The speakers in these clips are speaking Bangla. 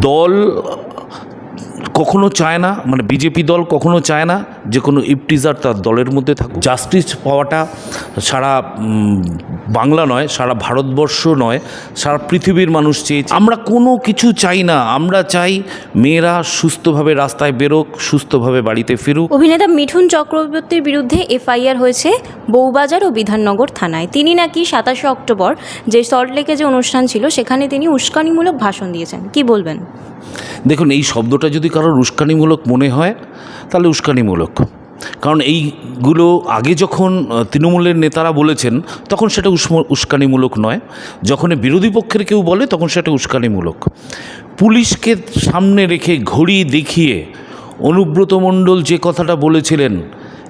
দল কখনো চায় না মানে বিজেপি দল কখনো চায় না যে কোনো ইফটিজার তার দলের মধ্যে থাকুক। জাস্টিস পাওয়াটা সারা বাংলা নয় সারা ভারতবর্ষ নয় সারা পৃথিবীর মানুষ চেয়েছে। আমরা কোনো কিছু চাই না আমরা চাই মেয়েরা সুস্থভাবে রাস্তায় বেরোক সুস্থভাবে বাড়িতে ফিরুক। অভিনেতা মিঠুন চক্রবর্তীর বিরুদ্ধে এফআইআর হয়েছে বউবাজার ও বিধাননগর থানায়। তিনি নাকি সাতাশে অক্টোবর যে সল্টলেকে যে অনুষ্ঠান ছিল সেখানে তিনি উস্কানিমূলক ভাষণ দিয়েছেন। কি বলবেন? দেখুন এই শব্দটা যদি কারোর উস্কানিমূলক মনে হয় তাহলে উস্কানিমূলক। কারণ এইগুলো আগে যখন তৃণমূলের নেতারা বলেছেন, তখন সেটা উস্ম- উস্কানিমূলক নয়। যখন বিরোধী পক্ষের কেউ বলে, তখন সেটা উস্কানিমূলক। পুলিশকে সামনে রেখে ঘড়ি দেখিয়ে অনুব্রত মণ্ডল যে কথাটা বলেছিলেন,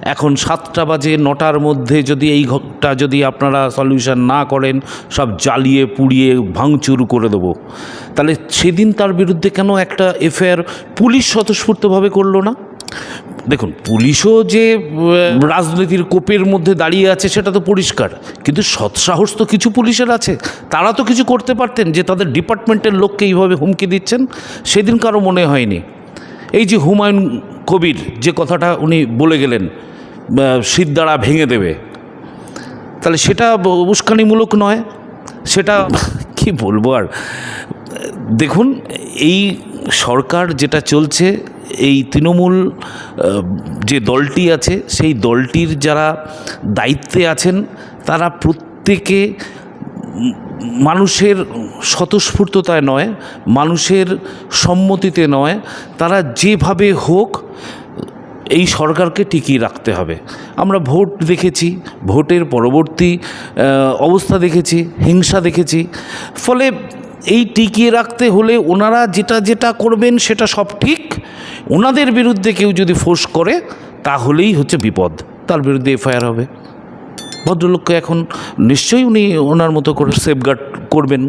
এখন সাতটা বাজে, নটার মধ্যে যদি এই ঘরটা যদি আপনারা সলিউশন না করেন, সব জ্বালিয়ে পুড়িয়ে ভাঙচুর করে দেবো। তাহলে সেদিন তার বিরুদ্ধে কেন একটা এফআইআর পুলিশ স্বতঃস্ফূর্তভাবে করল না? দেখুন, পুলিশও যে রাজনীতির কোপের মধ্যে দাঁড়িয়ে আছে সেটা তো পরিষ্কার। কিন্তু সৎসাহস তো কিছু পুলিশের আছে। তারা তো কিছু করতে পারতেন যে তাদের ডিপার্টমেন্টের লোককে এইভাবে হুমকি দিচ্ছেন, সেদিন কারও মনে হয়নি। এই যে হুমায়ুন কবির যে কথাটা উনি বলে গেলেন সিদ্ধারা ভেঙে দেবে, তাহলে সেটা উস্কানিমূলক নয়। সেটা কি বলব আর? দেখুন, এই সরকার যেটা চলছে এই তৃণমূল যে দলটি আছে, সেই দলটির যারা দায়িত্বে আছেন, তারা প্রত্যেকে মানুষের স্বতঃস্ফূর্ততায় নয়, মানুষের সম্মতিতে নয়, তারা যেভাবে হোক এই সরকারকে টিকিয়ে রাখতে হবে। আমরা ভোট দেখেছি, ভোটের পরবর্তী অবস্থা দেখেছি, হিংসা দেখেছি। ফলে এই টিকিয়ে রাখতে হলে ওনারা যেটা যেটা করবেন সেটা সব ঠিক। ওনাদের বিরুদ্ধে কেউ যদি ফোর্স করে তাহলেই হচ্ছে বিপদ। তার বিরুদ্ধে এফআইআর হবে। ভদ্রলোককে এখন নিশ্চয়ই উনি ওনার মতো করে সেফগার্ড করবেন।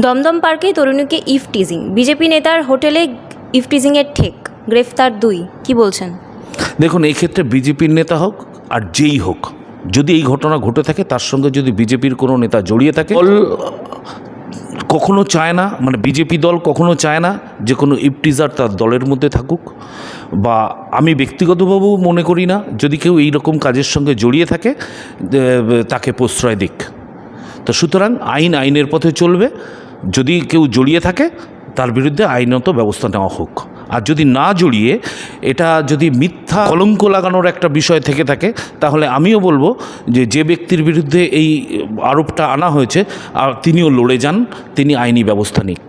দমদম পার্কে তরুণীকে ইফ টিজিং। বিজেপি নেতার হোটেলে ইফ টিজিংয়ের ঠেক। গ্রেফতার দুই। কি বলছেন? দেখুন এই ক্ষেত্রে বিজেপির নেতা হোক আর যেই হোক যদি এই ঘটনা ঘটে থাকে তার সঙ্গে যদি বিজেপির কোনো নেতা জড়িয়ে থাকে কখনো চায় না মানে বিজেপি দল কখনো চায় না যে কোনো ইপটিজার তার দলের মধ্যে থাকুক বা আমি ব্যক্তিগতভাবেও মনে করি না যদি কেউ এই রকম কাজের সঙ্গে জড়িয়ে থাকে তাকে প্রশ্রয় দিক। তো সুতরাং আইন আইনের পথে চলবে যদি কেউ জড়িয়ে থাকে তার বিরুদ্ধে আইনত ব্যবস্থা নেওয়া হোক। আর যদি না জড়িয়ে এটা যদি মিথ্যা কলঙ্ক লাগানোর একটা বিষয় থেকে থাকে তাহলে আমিও বলব যে যে ব্যক্তির বিরুদ্ধে এই আরোপটা আনা হয়েছে আর তিনিও লড়ে যান তিনি আইনি ব্যবস্থা নিক।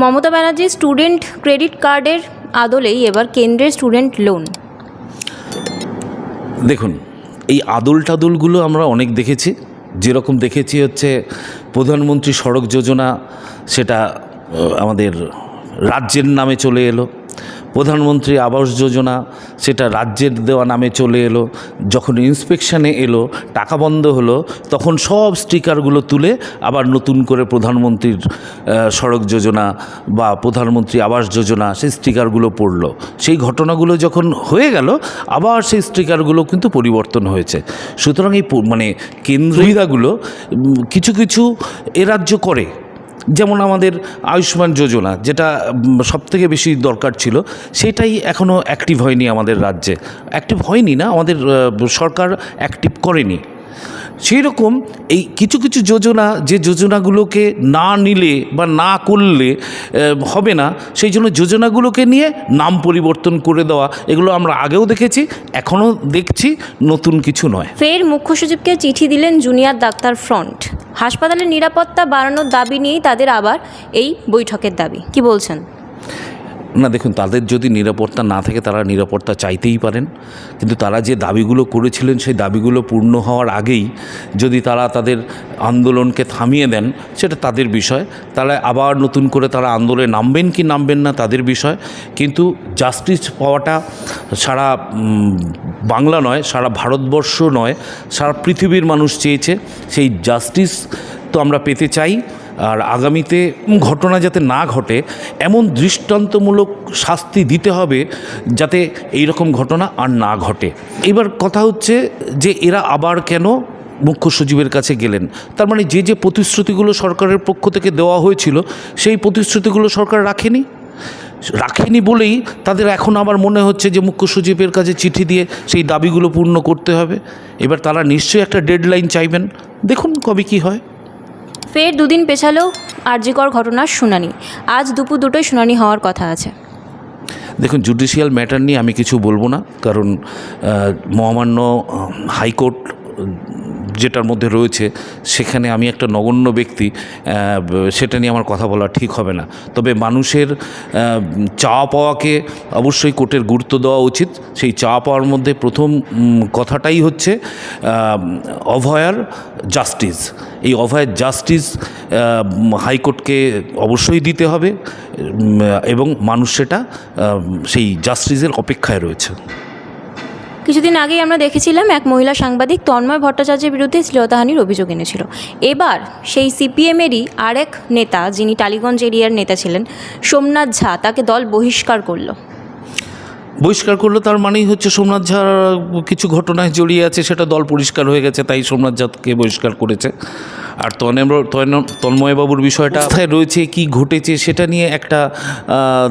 মমতা ব্যানার্জি স্টুডেন্ট ক্রেডিট কার্ডের আদলেই এবার কেন্দ্রের স্টুডেন্ট লোন। দেখুন এই আদল টাদলগুলো আমরা অনেক দেখেছি। যেরকম দেখেছি হচ্ছে প্রধানমন্ত্রী সড়ক যোজনা সেটা আমাদের রাজ্যের নামে চলে এলো। প্রধানমন্ত্রী আবাস যোজনা, সেটা রাজ্যের দেওয়া নামে চলে এলো। যখন ইন্সপেকশনে এলো, টাকা বন্ধ হলো, তখন সব স্টিকারগুলো তুলে আবার নতুন করে প্রধানমন্ত্রীর সড়ক যোজনা বা প্রধানমন্ত্রী আবাস যোজনা, সেই স্টিকারগুলো পড়ল। সেই ঘটনাগুলো যখন হয়ে গেল, আবার সেই স্টিকারগুলো কিন্তু পরিবর্তন হয়েছে। সুতরাং এই মানে কেন্দ্রীয়তাগুলো কিছু কিছু এ রাজ্য করে। যেমন আমাদের আয়ুষ্মান যোজনা, যেটা সবথেকে বেশি দরকার ছিল, সেটাই এখনও অ্যাক্টিভ হয়নি আমাদের রাজ্যে। অ্যাক্টিভ হয়নি না, আমাদের সরকার অ্যাক্টিভ করেনি। সেই রকম এই কিছু কিছু যোজনা, যে যোজনাগুলোকে না নিলে বা না করলে হবে না, সেই জন্য যোজনাগুলোকে নিয়ে নাম পরিবর্তন করে দেওয়া, এগুলো আমরা আগেও দেখেছি, এখনও দেখছি, নতুন কিছু নয়। ফের মুখ্য সচিবকে চিঠি দিলেন জুনিয়র ডাক্তার ফ্রন্ট। হাসপাতালের নিরাপত্তা বাড়ানোর দাবি নিয়েই তাদের আবার এই বৈঠকের দাবি। কি বলছেন? না, দেখুন, তাদের যদি নিরাপত্তা না থাকে, তারা নিরাপত্তা চাইতেই পারেন। কিন্তু তারা যে দাবিগুলো করেছিলেন, সেই দাবিগুলো পূর্ণ হওয়ার আগেই যদি তারা তাদের আন্দোলনকে থামিয়ে দেন, সেটা তাদের বিষয়। তারা আবার নতুন করে তারা আন্দোলনে নামবেন কি নামবেন না, তাদের বিষয়। কিন্তু জাস্টিস পাওয়াটা সারা বাংলা নয়, সারা ভারতবর্ষ নয়, সারা পৃথিবীর মানুষ চেয়েছে। সেই জাস্টিস তো আমরা পেতে চাই। আর আগামীতে ঘটনা যাতে না ঘটে, এমন দৃষ্টান্তমূলক শাস্তি দিতে হবে যাতে এই রকম ঘটনা আর না ঘটে। এবার কথা হচ্ছে যে এরা আবার কেন মুখ্য সচিবের কাছে গেলেন? তার মানে যে যে প্রতিশ্রুতিগুলো সরকারের পক্ষ থেকে দেওয়া হয়েছিল, সেই প্রতিশ্রুতিগুলো সরকার রাখেনি? রাখেনি বলেই তাদের এখন আবার মনে হচ্ছে যে মুখ্য সচিবের কাছে চিঠি দিয়ে সেই দাবিগুলো পূর্ণ করতে হবে। এবার তারা নিশ্চয়ই একটা ডেডলাইন চাইবেন। দেখুন কবে কি হয়। ফের দুদিন পেছালেও আরজিকর ঘটনার শুনানি। আজ দুপুর দুটোই শুনানি হওয়ার কথা আছে। দেখুন জুডিশিয়াল ম্যাটার নিয়ে আমি কিছু বলব না, কারণ মহামান্য হাইকোর্ট যেটার মধ্যে রয়েছে, সেখানে আমি একটা নগণ্য ব্যক্তি সেটা নিয়ে আমার কথা বলা ঠিক হবে না। তবে মানুষের চাওয়া পাওয়াকে অবশ্যই কোর্টের গুরুত্ব দেওয়া উচিত। সেই চাওয়া পাওয়ার মধ্যে প্রথম কথাটাই হচ্ছে অভয়ার জাস্টিস। এই অভয়ার জাস্টিস হাইকোর্টকে অবশ্যই দিতে হবে এবং মানুষ সেটা সেই জাস্টিসের অপেক্ষায় রয়েছে। কিছুদিন আগেই আমরা দেখেছিলাম এক মহিলা সাংবাদিক তন্ময় ভট্টাচার্যের বিরুদ্ধে শ্লীলতাহানির অভিযোগ এনেছিল। এবার সেই সিপিএমেরই আরেক নেতা, যিনি টালিগঞ্জ এরিয়ার নেতা ছিলেন, সোমনাথ ঝা, তাকে দল বহিষ্কার করল। বহিষ্কার করল, তার মানেই হচ্ছে সোমনাথ ঝা কিছু ঘটনায় জড়িয়ে আছে, সেটা দল পরিষ্কার হয়ে গেছে, তাই সোমনাথ ঝাকে বহিষ্কার করেছে। আর তন্ময় তন্ময়- তন্ময়বাবুর বিষয়টা কোথায় রয়েছে, কি ঘটেছে সেটা নিয়ে একটা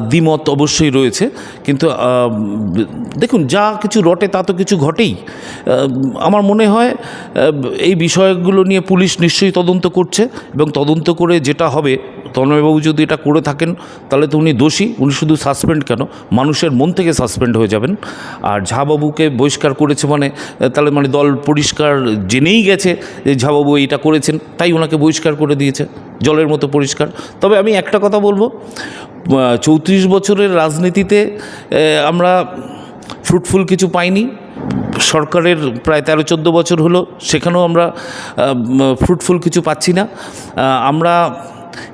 দ্বিমত অবশ্যই রয়েছে। কিন্তু দেখুন, যা কিছু রটে তা তো কিছু ঘটেই। আমার মনে হয় এই বিষয়গুলো নিয়ে পুলিশ নিশ্চয়ই তদন্ত করছে এবং তদন্ত করে যেটা হবে তন্ময়বাবু যদি এটা করে থাকেন, তাহলে তো উনি দোষী। উনি শুধু সাসপেন্ড কেন? মানুষের মন থেকে সাসপেন্ড হয়ে যাবেন। আর ঝাবাবুকে বহিষ্কার করেছে মানে তাহলে মানে দল পরিষ্কার জেনেই গেছে যে ঝাবাবু এইটা করেছেন, তাই ওনাকে বহিষ্কার করে দিয়েছে, জলের মতো পরিষ্কার। তবে আমি একটা কথা বলব চৌত্রিশ বছরের রাজনীতিতে আমরা ফ্রুটফুল কিছু পাইনি। সরকারের প্রায় তেরো চোদ্দ বছর হলো, সেখানেও আমরা ফ্রুটফুল কিছু পাচ্ছি না। আমরা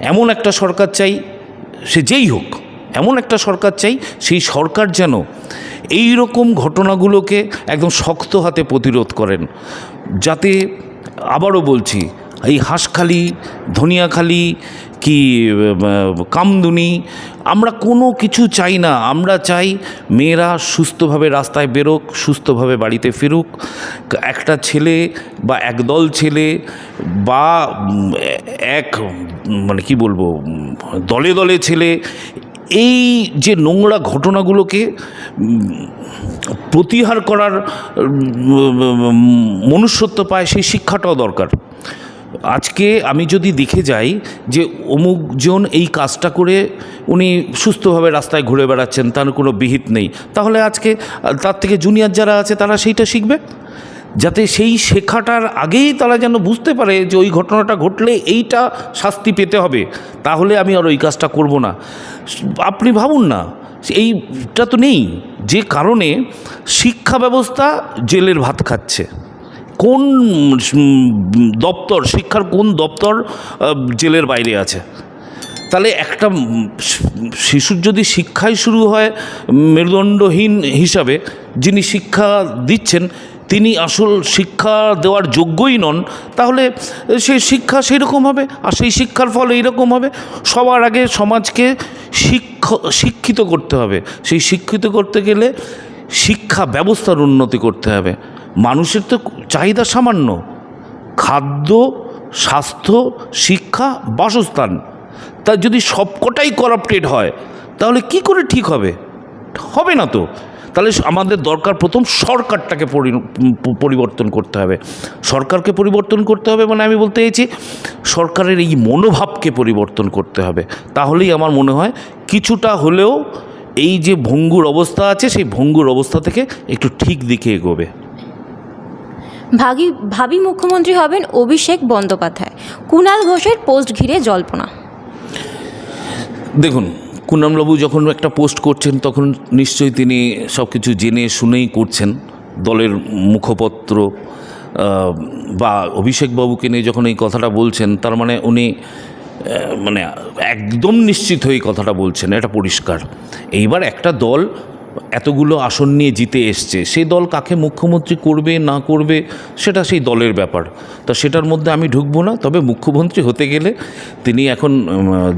এমন একটা সরকার চাই, সে যেই হোক, এমন একটা সরকার চাই, সেই সরকার যেন এই রকম ঘটনাগুলোকে একদম শক্ত হাতে প্রতিরোধ করেন। যাতে আবারও বলছি, এই হাঁসখালি, ধনিয়াখালি কি কামদুনি আমরা কোনো কিছু চাই না। আমরা চাই মেয়েরা সুস্থভাবে রাস্তায় বেরোক, সুস্থভাবে বাড়িতে ফিরুক। একটা ছেলে বা একদল ছেলে বা এক মানে কি বলব, দলে দলে ছেলে, এই যে নোংরা ঘটনাগুলোকে প্রতিহার করার মনুষ্যত্ব পায় সেই শিক্ষাটাও দরকার। আজকে আমি যদি দেখে যাই যে অমুকজন এই কাজটা করে উনি সুস্থভাবে রাস্তায় ঘুরে বেড়াচ্ছেন, তার কোনো বিহিত নেই, তাহলে আজকে, তার থেকে জুনিয়র যারা আছে তারা সেইটা শিখবে? যাতে সেই শেখাটার আগেই তারা যেন বুঝতে পারে যে ওই ঘটনাটা ঘটলে এইটা শাস্তি পেতে হবে, তাহলে আমি আর ওই কাজটা করব না। আপনি ভাবুন না, এইটা তো নেই, যে কারণে শিক্ষা ব্যবস্থা জেলের ভাত খাচ্ছে। কোন দপ্তর, শিক্ষার কোন দপ্তর জেলের বাইরে আছে? তাহলে একটা শিশুর যদি শিক্ষাই শুরু হয় মেরুদণ্ডহীন হিসাবে, যিনি শিক্ষা দিচ্ছেন, তিনি আসল শিক্ষা দেওয়ার যোগ্যই নন, তাহলে সেই শিক্ষা সেই রকম হবে, আর সেই শিক্ষার ফল এইরকম হবে। সবার আগে সমাজকে শিক্ষ, শিক্ষিত করতে হবে। সেই শিক্ষিত করতে গেলে শিক্ষা ব্যবস্থার উন্নতি করতে হবে। মানুষের তো চাহিদা সামান্য। খাদ্য, স্বাস্থ্য, শিক্ষা, বাসস্থান। তা যদি সবকটাই করাপ্টেড হয়, তাহলে কি করে ঠিক হবে? হবে না তো। তাহলে আমাদের দরকার প্রথম সরকারটাকে পরি- পরিবর্তন করতে হবে। সরকারকে পরিবর্তন করতে হবে মানে আমি বলতে চাইছি, সরকারের এই মনোভাবকে পরিবর্তন করতে হবে। তাহলেই আমার মনে হয় কিছুটা হলেও এই যে ভঙ্গুর অবস্থা আছে, সেই ভঙ্গুর অবস্থা থেকে একটু ঠিক দিকে এগোবে। ভাগি, ভাবি মুখ্যমন্ত্রী হবেন অভিষেক বন্দ্যোপাধ্যায়। কুণাল ঘোষের পোস্ট ঘিরে জল্পনা। দেখুন কুনামবাবু যখন একটা পোস্ট করছেন, তখন নিশ্চয়ই তিনি সব কিছু জেনে শুনেই করছেন। দলের মুখপত্র বা অভিষেকবাবুকে নিয়ে যখন এই কথাটা বলছেন, তার মানে উনি মানে একদম নিশ্চিত হয়ে কথাটা বলছেন। এটা পরিষ্কার। এইবার একটা দল এতগুলো আসন নিয়ে জিতে এসছে, সেই দল কাকে মুখ্যমন্ত্রী করবে, না করবে, সেটা সেই দলের ব্যাপার। তা সেটার মধ্যে আমি ঢুকবো না, তবে মুখ্যমন্ত্রী হতে গেলে তিনি এখন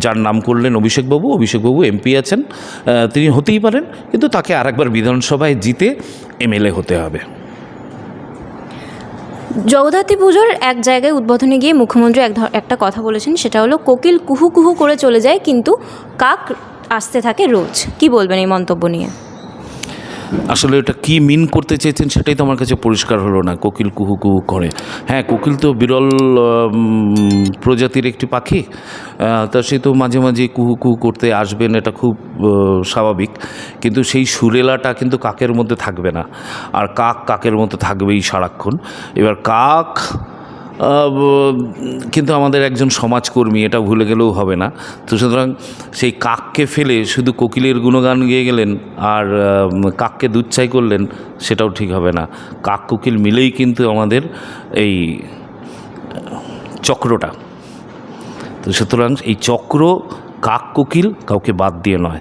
যার নাম করলেন অভিষেকবাবু অভিষেকবাবু এমপি আছেন তিনি হতেই পারেন, কিন্তু তাকে আরেকবার বিধানসভায় জিতে এমএলএ হতে হবে। জগদ্ধাত্রী পুজোর এক জায়গায় উদ্বোধনে গিয়ে মুখ্যমন্ত্রী এক একটা কথা বলেছেন, সেটা হলো কোকিল কুহু কুহু করে চলে যায়, কিন্তু কাক আসতে থাকে রোজ। কি বলবেন এই মন্তব্য নিয়ে? আসলে ওটা কি মিন করতে চেয়েছেন সেটাই তো আমার কাছে পরিষ্কার হলো না। কোকিল কুহু কুহু করে। হ্যাঁ কোকিল তো বিরল প্রজাতির একটি পাখি। তা সে তো মাঝে মাঝে কুহু কুহু করতে আসবেন, এটা খুব স্বাভাবিক। কিন্তু সেই সুরেলাটা কিন্তু কাকের মধ্যে থাকবে না। আর কাক কাকের মধ্যে থাকবেই সারাক্ষণ। এবার কাক কিন্তু আমাদের একজন সমাজকর্মী, এটা ভুলে গেলেও হবে না। তো সুতরাং সেই কাককে ফেলে শুধু কোকিলের গুণগান গেয়ে গেলেন আর কাককে দুচ্ছাই করলেন, সেটাও ঠিক হবে না। কাক কোকিল মিলেই কিন্তু আমাদের এই চক্রটা। তো সুতরাং এই চক্র কাক কোকিল কাউকে বাদ দিয়ে নয়।